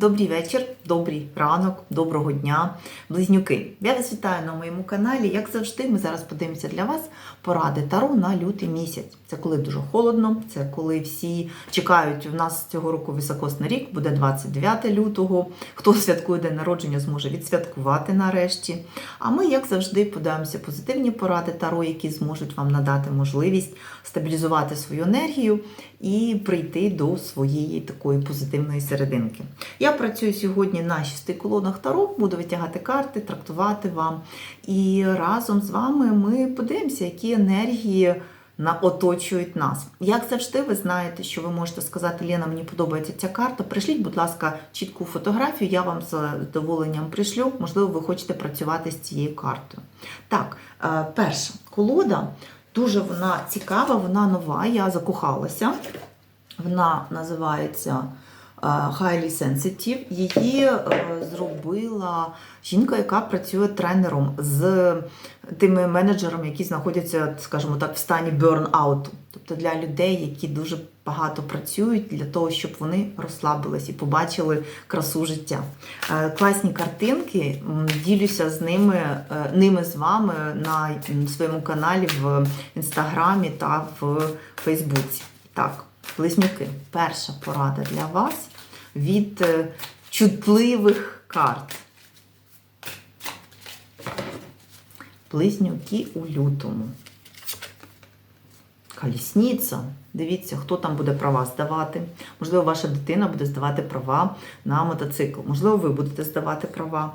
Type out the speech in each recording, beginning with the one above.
Добрий вечір, добрий ранок, доброго дня, близнюки. Я вас вітаю на моєму каналі. Як завжди, ми зараз подивимося для вас поради Таро на лютий місяць. Це коли дуже холодно, це коли всі чекають. У нас цього року високосний рік, буде 29 лютого. Хто святкує день народження, зможе відсвяткувати нарешті. А ми, як завжди, подаємося позитивні поради Таро, які зможуть вам надати можливість стабілізувати свою енергію і прийти до своєї такої позитивної серединки. Я працюю сьогодні на шести колонах Таро, буду витягати карти, трактувати вам. І разом з вами ми подивимося, які енергії оточують нас. Як завжди, ви знаєте, що ви можете сказати, Лена, мені подобається ця карта. Пришліть, будь ласка, чітку фотографію, я вам з задоволенням пришлю. Можливо, ви хочете працювати з цією картою. Так, е, перша колода. Дуже вона цікава, вона нова, я закохалася. Вона називається Highly Sensitive. Її е, зробила жінка, яка працює тренером з тими менеджерами, які знаходяться, скажімо так, в стані burn-out. Тобто для людей, які дуже багато працюють для того, щоб вони розслабились і побачили красу життя. Е, Класні картинки. Ділюся з ними, е, ними з вами на своєму каналі в інстаграмі та в Фейсбуці. Так, близнюки, перша порада для вас від е, чутливих карт. Близнюки у лютому. Колісниця. Дивіться, хто там буде права здавати. Можливо, ваша дитина буде здавати права на мотоцикл. Можливо, ви будете здавати права.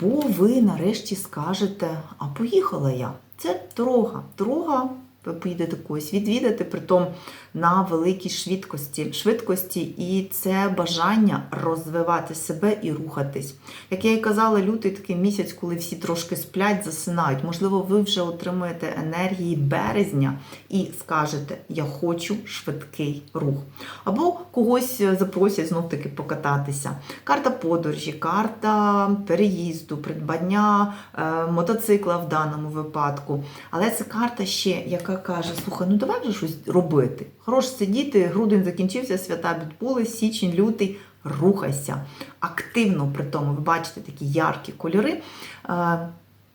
Бо ви нарешті скажете, а поїхала я. Це дорога. Дорога, поїдете когось відвідати, притом на великій швидкості, швидкості, і це бажання розвивати себе і рухатись. Як я і казала, лютий такий місяць, коли всі трошки сплять, засинають. Можливо, ви вже отримуєте енергії березня і скажете, я хочу швидкий рух. Або когось запросять знов-таки покататися. Карта подорожі, карта переїзду, придбання е, мотоцикла в даному випадку. Але це карта ще, яка каже: слухай, ну давай вже щось робити. Хорош сидіти, грудень закінчився, свята відбулись, січень, лютий. Рухайся активно при тому, ви бачите такі яркі кольори. Е,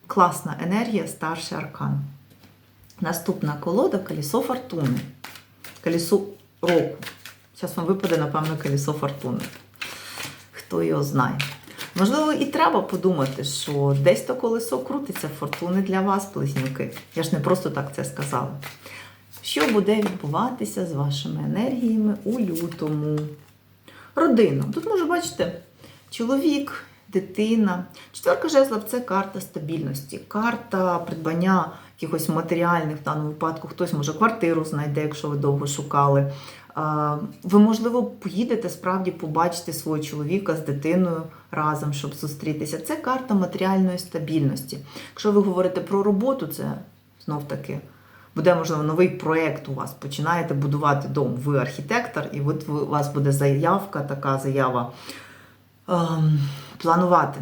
класна енергія, старший аркан. Наступна колода колесо фортуни. Колесо року. Зараз вам випаде, напевно, колесо фортуни. Хто його знає. Можливо, і треба подумати, що десь то колесо крутиться фортуни для вас, близнюки. Я ж не просто так це сказала. Що буде відбуватися з вашими енергіями у лютому? Родина. Тут може бачите, чоловік, дитина. Четверка жезлов це карта стабільності, карта придбання якихось матеріальних, в даному випадку хтось може квартиру знайде, якщо ви довго шукали. Ви, можливо, поїдете справді побачити свого чоловіка з дитиною разом, щоб зустрітися. Це карта матеріальної стабільності. Якщо ви говорите про роботу, це знов таки. Буде, можливо, новий проєкт у вас. Починаєте будувати дом. Ви архітектор, і от у вас буде заявка, така заява ем, планувати.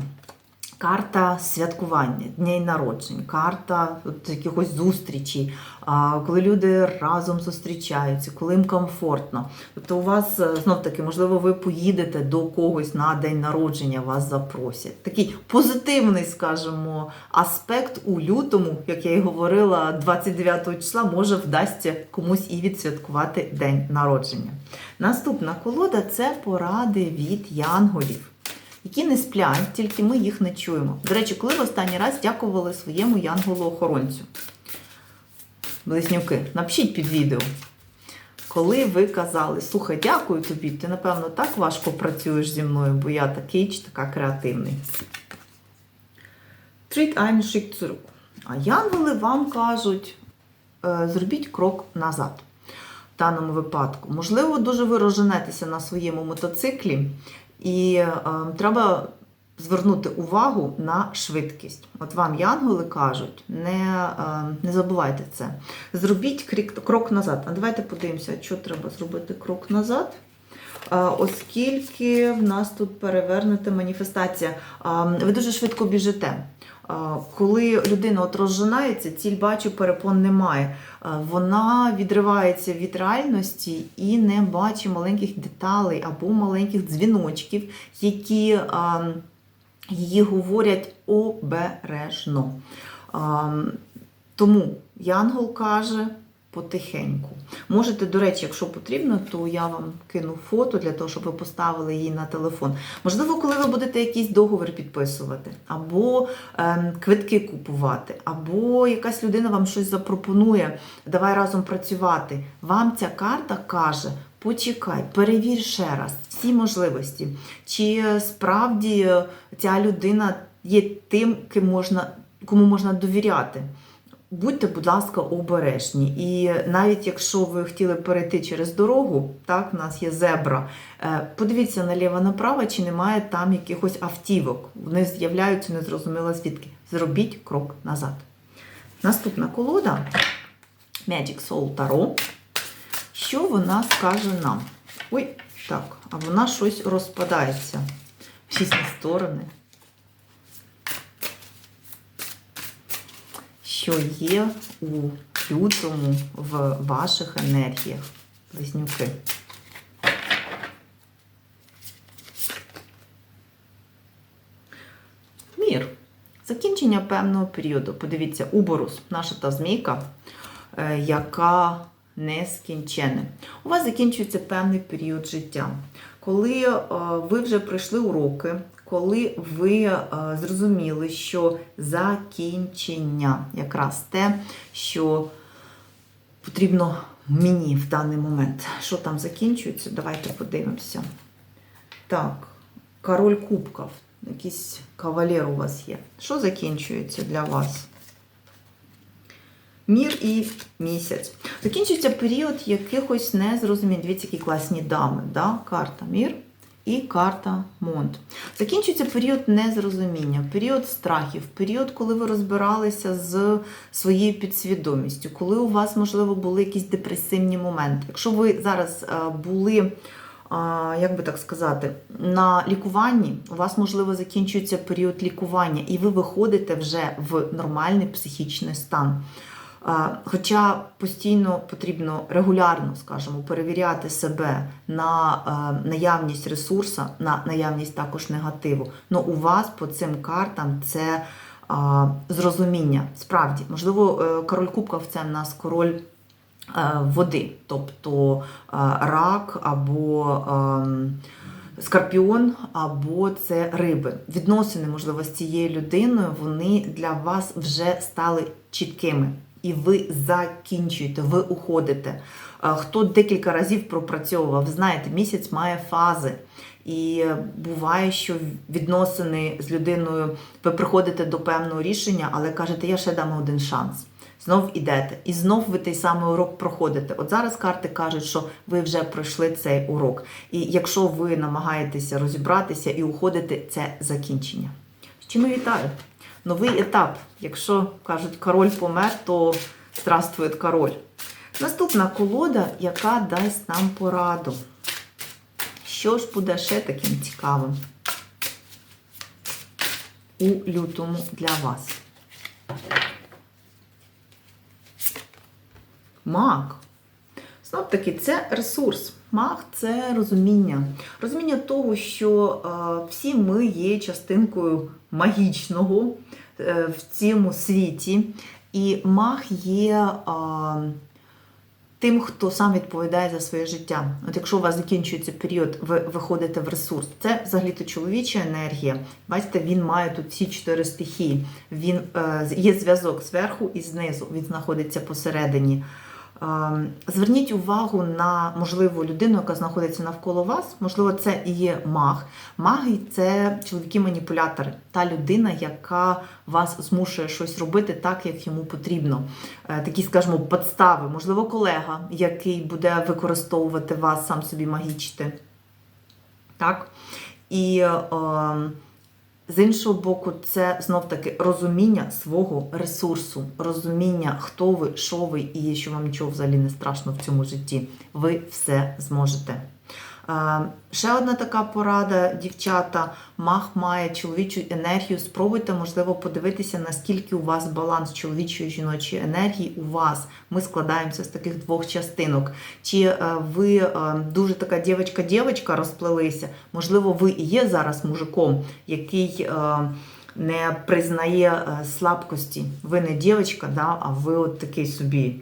Карта святкування, дней народжень, карта от, якихось зустрічей, коли люди разом зустрічаються, коли їм комфортно. Тобто у вас е, знов таки, можливо, ви поїдете до когось на день народження, вас запросять. Такий позитивний, скажімо, аспект у лютому, як я і говорила, 29 числа може вдасться комусь і відсвяткувати день народження. Наступна колода це поради від янголів які не сплять, тільки ми їх не чуємо. До речі, коли ви останній раз дякували своєму янголу-охоронцю? Близнюки, напишіть під відео. Коли ви казали, слухай, дякую тобі, ти, напевно, так важко працюєш зі мною, бо я такий чи така креативний. Treat einen Schritt zurück. А янголи вам кажуть, е, зробіть крок назад. В даному випадку. Можливо, дуже ви розженетеся на своєму мотоциклі, і е, треба звернути увагу на швидкість. От вам янголи кажуть, не, е, не забувайте це. Зробіть крік- крок назад. А давайте подивимося, що треба зробити крок назад. Оскільки в нас тут перевернута маніфестація. Ви дуже швидко біжите. Коли людина от розжинається, ціль бачу, перепон немає. Вона відривається від реальності і не бачить маленьких деталей або маленьких дзвіночків, які її говорять обережно. Тому Янгол каже потихеньку. Можете, до речі, якщо потрібно, то я вам кину фото для того, щоб ви поставили її на телефон. Можливо, коли ви будете якийсь договір підписувати, або ем, квитки купувати, або якась людина вам щось запропонує, давай разом працювати. Вам ця карта каже. Почекай, перевір ще раз всі можливості. Чи справді е, ця людина є тим, ким можна, кому можна довіряти? Будьте, будь ласка, обережні. І навіть якщо ви хотіли перейти через дорогу, так, у нас є зебра, е, подивіться наліво-направо, чи немає там якихось автівок. Вони з'являються незрозуміло звідки. Зробіть крок назад. Наступна колода Magic Soul Tarot. Що вона скаже нам? Ой, так, а вона щось розпадається. в Різні сторони. Що є у лютому в ваших енергіях, близнюки? Мір. Закінчення певного періоду. Подивіться, уборус, наша та змійка, е, яка нескінчене. У вас закінчується певний період життя, коли е, ви вже пройшли уроки, коли ви е, зрозуміли, що закінчення якраз те, що потрібно мені в даний момент. Що там закінчується? Давайте подивимося. Так, король кубків. Якийсь кавалер у вас є. Що закінчується для вас? Мір і місяць. Закінчується період якихось незрозумінь. Дивіться, які класні дами. Да? Карта Мір і карта Монт. Закінчується період незрозуміння, період страхів, період, коли ви розбиралися з своєю підсвідомістю, коли у вас, можливо, були якісь депресивні моменти. Якщо ви зараз е, були. Як би так сказати, на лікуванні у вас, можливо, закінчується період лікування, і ви виходите вже в нормальний психічний стан. Хоча постійно потрібно регулярно, скажімо, перевіряти себе на наявність ресурсу, на наявність також негативу. Ну у вас по цим картам це зрозуміння. Справді, можливо, е, король кубків це в нас король. Е, води, тобто е, рак або ем, скорпіон, або це риби. Відносини, можливо, з цією людиною, вони для вас вже стали чіткими. І ви закінчуєте, ви уходите. Хто декілька разів пропрацьовував, знаєте, місяць має фази. І буває, що відносини з людиною ви приходите до певного рішення, але кажете, я ще дам один шанс знов ідете. І знов ви той самий урок проходите. От зараз карти кажуть, що ви вже пройшли цей урок. І якщо ви намагаєтеся розібратися і уходити, це закінчення. З чим я вітаю? Новий етап. Якщо кажуть, король помер, то здравствує король. Наступна колода, яка дасть нам пораду. Що ж буде ще таким цікавим у лютому для вас? Маг. Знов таки, це ресурс. Маг це розуміння. Розуміння того, що е, всі ми є частинкою магічного е, в цьому світі. І маг є е, тим, хто сам відповідає за своє життя. От якщо у вас закінчується період, ви виходите в ресурс. Це взагалі-то чоловіча енергія. Бачите, він має тут всі чотири стихії. Він Є зв'язок зверху і знизу. Він знаходиться посередині. Ем, зверніть увагу на можливу людину, яка знаходиться навколо вас. Можливо, це і є маг. Маги це чоловіки-маніпулятори, та людина, яка вас змушує щось робити так, як йому потрібно. Е, такі, скажімо, подстави, можливо, колега, який буде використовувати вас, сам собі магічити. Так? І е, з іншого боку, це знов-таки розуміння свого ресурсу, розуміння, хто ви, що ви, і що вам нічого взагалі не страшно в цьому житті. Ви все зможете. Ще одна така порада, дівчата, мах має чоловічу енергію. Спробуйте, можливо, подивитися, наскільки у вас баланс чоловічої і жіночої енергії у вас. Ми складаємося з таких двох частинок. Чи е, ви е, дуже така дівчинка-дівчинка розплелися? Можливо, ви і є зараз мужиком, який. е, не признає слабкості. Ви не дівчинка, да, а ви от такий собі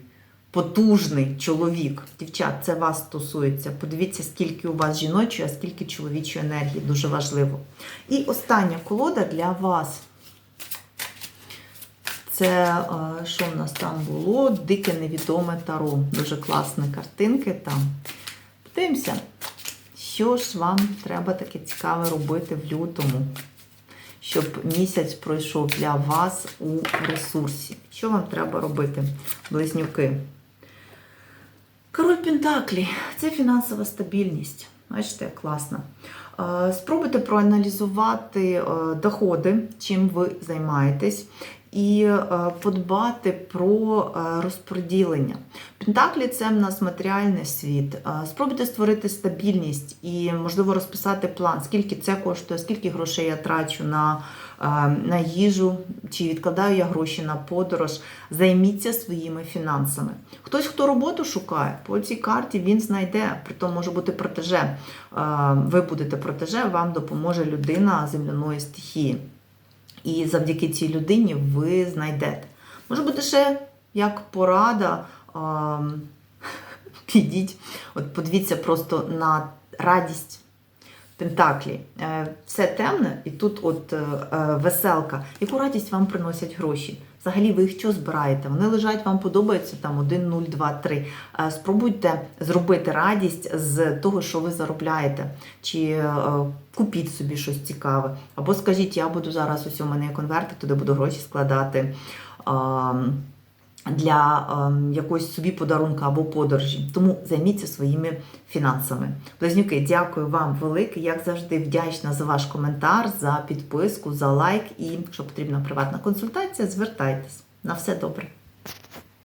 потужний чоловік. Дівчат, це вас стосується. Подивіться, скільки у вас жіночої, а скільки чоловічої енергії. Дуже важливо. І остання колода для вас. Це е, що в нас там було? Дике невідоме таро. Дуже класні картинки там. Подивимося, що ж вам треба таке цікаве робити в лютому щоб місяць пройшов для вас у ресурсі. Що вам треба робити, близнюки? Король Пентаклі це фінансова стабільність. Бачите, класно. Е, Спробуйте проаналізувати е, доходи, чим ви займаєтесь, і е, подбати про е, розподілення. Пентаклі це в нас матеріальний світ. Е, Спробуйте створити стабільність і, можливо, розписати план, скільки це коштує, скільки грошей я трачу на, на їжу, чи відкладаю я гроші на подорож. Займіться своїми фінансами. Хтось, хто роботу шукає, по цій карті він знайде, притом може бути протеже. Ви будете протеже, вам допоможе людина земляної стихії. І завдяки цій людині ви знайдете. Може бути ще як порада. Підіть, от подивіться просто на радість Пентаклі. Е, Все темне, і тут от е, е, веселка. Яку радість вам приносять гроші? Взагалі, ви їх що збираєте? Вони лежать, вам подобаються там 1, 0, 2, 3. Е, Спробуйте зробити радість з того, що ви заробляєте. Чи е, купіть собі щось цікаве. Або скажіть, я буду зараз ось у мене є конверти, туди буду гроші складати. Для ем, якоїсь собі подарунка або подорожі. Тому займіться своїми фінансами. Близнюки, дякую вам велике. Як завжди, вдячна за ваш коментар, за підписку, за лайк. І якщо потрібна приватна консультація, звертайтесь. На все добре.